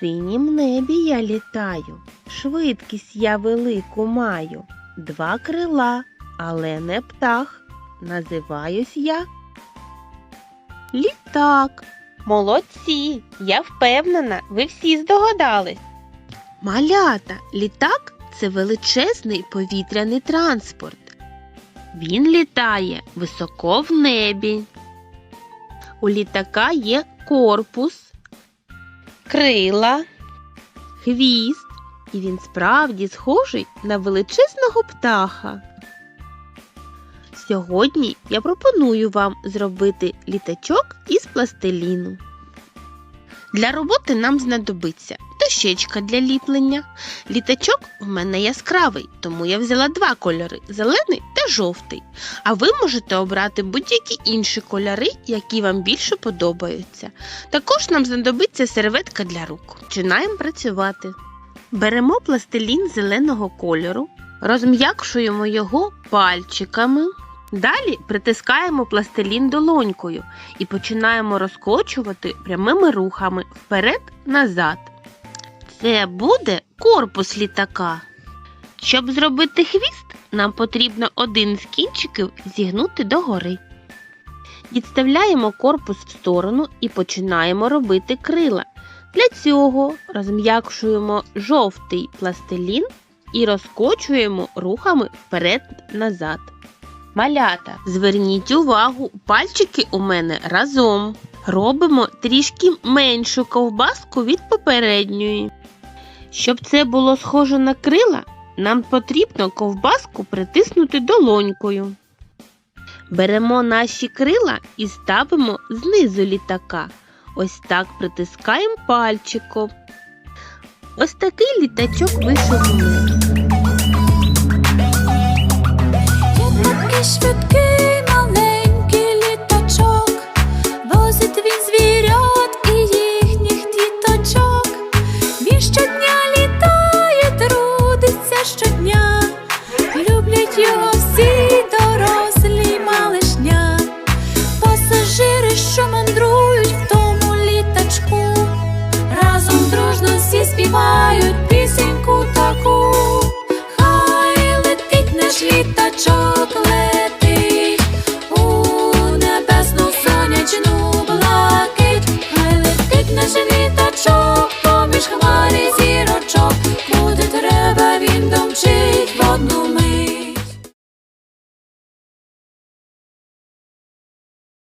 синім небі я літаю, швидкість я велику маю, два крила, але не птах. Називаюсь я літак. Молодці! Я впевнена, ви всі здогадались. Малята, літак це величезний повітряний транспорт. Він літає високо в небі. У літака є корпус, крила, хвіст, і він справді схожий на величезного птаха. Сьогодні я пропоную вам зробити літачок із пластиліну. Для роботи нам знадобиться дощечка для ліплення. Літачок в мене яскравий, тому я взяла два кольори зелений та жовтий. А ви можете обрати будь-які інші кольори, які вам більше подобаються. Також нам знадобиться серветка для рук. Починаємо працювати. Беремо пластилін зеленого кольору, розм'якшуємо його пальчиками. Далі притискаємо пластилін долонькою і починаємо розкочувати прямими рухами вперед-назад. Це буде корпус літака. Щоб зробити хвіст, нам потрібно один з кінчиків зігнути догори. Відставляємо корпус в сторону і починаємо робити крила. Для цього розм'якшуємо жовтий пластилін і розкочуємо рухами вперед-назад. Малята, зверніть увагу, пальчики у мене разом. Робимо трішки меншу ковбаску від попередньої. Щоб це було схоже на крила, нам потрібно ковбаску притиснути долонькою. Беремо наші крила і ставимо знизу літака. Ось так притискаємо пальчиком. Ось такий літачок вийшов у мене. that you're